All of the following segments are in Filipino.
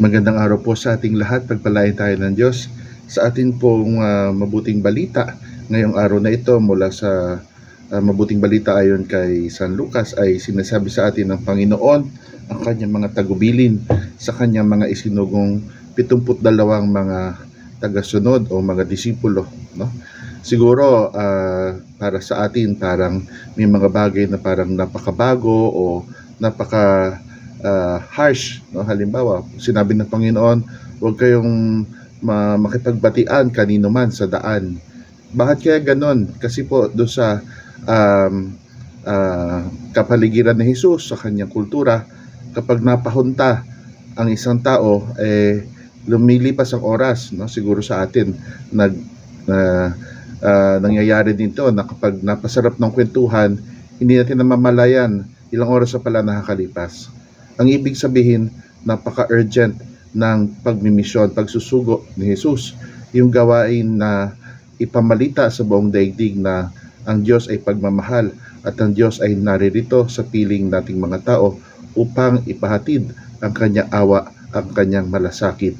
Magandang araw po sa ating lahat. Pagpalain tayo ng Diyos sa ating pong ah, mabuting balita. Ngayong araw na ito mula sa ah, mabuting balita ayon kay San Lucas ay sinasabi sa atin ng Panginoon ang kanyang mga tagubilin sa kanyang mga isinugong 72 mga tagasunod o mga disipulo. No? Siguro ah, para sa atin parang may mga bagay na parang napakabago o napaka ah, harsh. No? Halimbawa, sinabi ng Panginoon, huwag kayong ma- makipagbatian kanino man sa daan. Bakit kaya ganon? Kasi po do sa um, ah, kapaligiran ni Jesus sa kanyang kultura, kapag napahunta ang isang tao, eh, lumilipas ang oras, no? siguro sa atin, nag, na, ah, nangyayari din to na kapag napasarap ng kwentuhan, hindi natin namamalayan ilang oras na pala nakakalipas. Ang ibig sabihin, napaka-urgent ng pagmimisyon, pagsusugo ni Jesus. Yung gawain na ipamalita sa buong daigdig na ang Diyos ay pagmamahal at ang Diyos ay naririto sa piling nating mga tao upang ipahatid ang kanyang awa, ang kanyang malasakit.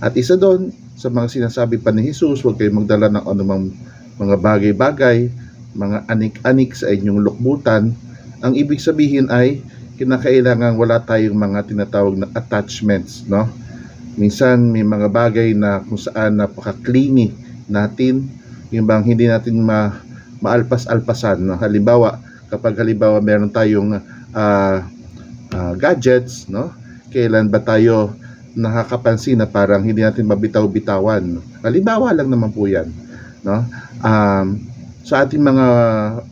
At isa doon, sa mga sinasabi pa ni Jesus, huwag kayong magdala ng anumang mga bagay-bagay, mga anik-anik sa inyong lukbutan. Ang ibig sabihin ay kinakailangan wala tayong mga tinatawag na attachments, no? Minsan may mga bagay na kung saan napaka-clingy natin, yung bang hindi natin ma maalpas-alpasan, no? Halimbawa, kapag halimbawa meron tayong ah, ah, gadgets, no? Kailan ba tayo nakakapansin na parang hindi natin mabitaw-bitawan? no? Halimbawa lang naman po 'yan, no? Um, sa ating mga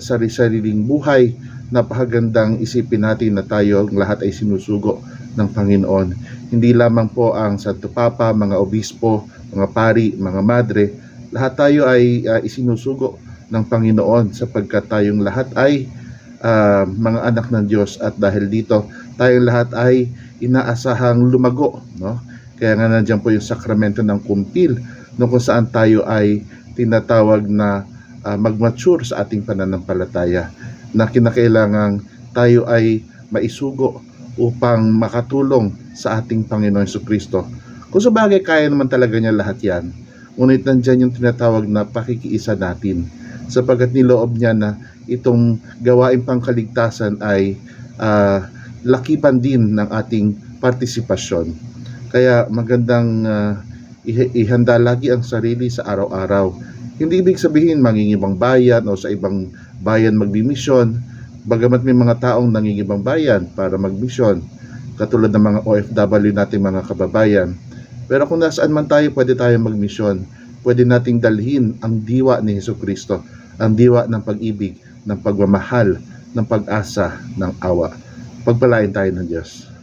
sarili-sariling buhay, napakagandang isipin natin na tayo ang lahat ay sinusugo ng Panginoon. Hindi lamang po ang Santo Papa, mga obispo, mga pari, mga madre, lahat tayo ay ah, isinusugo ng Panginoon sapagkat tayong lahat ay ah, mga anak ng Diyos. At dahil dito tayong lahat ay inaasahang lumago no? Kaya nga nandiyan po yung sakramento ng kumpil no kung saan tayo ay tinatawag na ah, mag-mature sa ating pananampalataya na kinakailangang tayo ay maisugo upang makatulong sa ating Panginoon Hesus Kristo. Kung sa bagay, kaya naman talaga niya lahat yan. Ngunit nandyan yung tinatawag na pakikiisa natin sapagkat niloob niya na itong gawain pangkaligtasan ay ah, lakipan din ng ating partisipasyon. Kaya magandang iha- ihanda lagi ang sarili sa araw-araw. Hindi ibig sabihin mangingibang bayan o sa ibang bayan magbimisyon, bagamat may mga taong nangingibang bayan para magmisyon, katulad ng mga OFW nating mga kababayan. Pero kung nasaan man tayo, pwede tayo magmisyon. Pwede nating dalhin ang diwa ni Heso Kristo, ang diwa ng pag-ibig, ng pagmamahal, ng pag-asa, ng awa. Pagpalain tayo ng Diyos.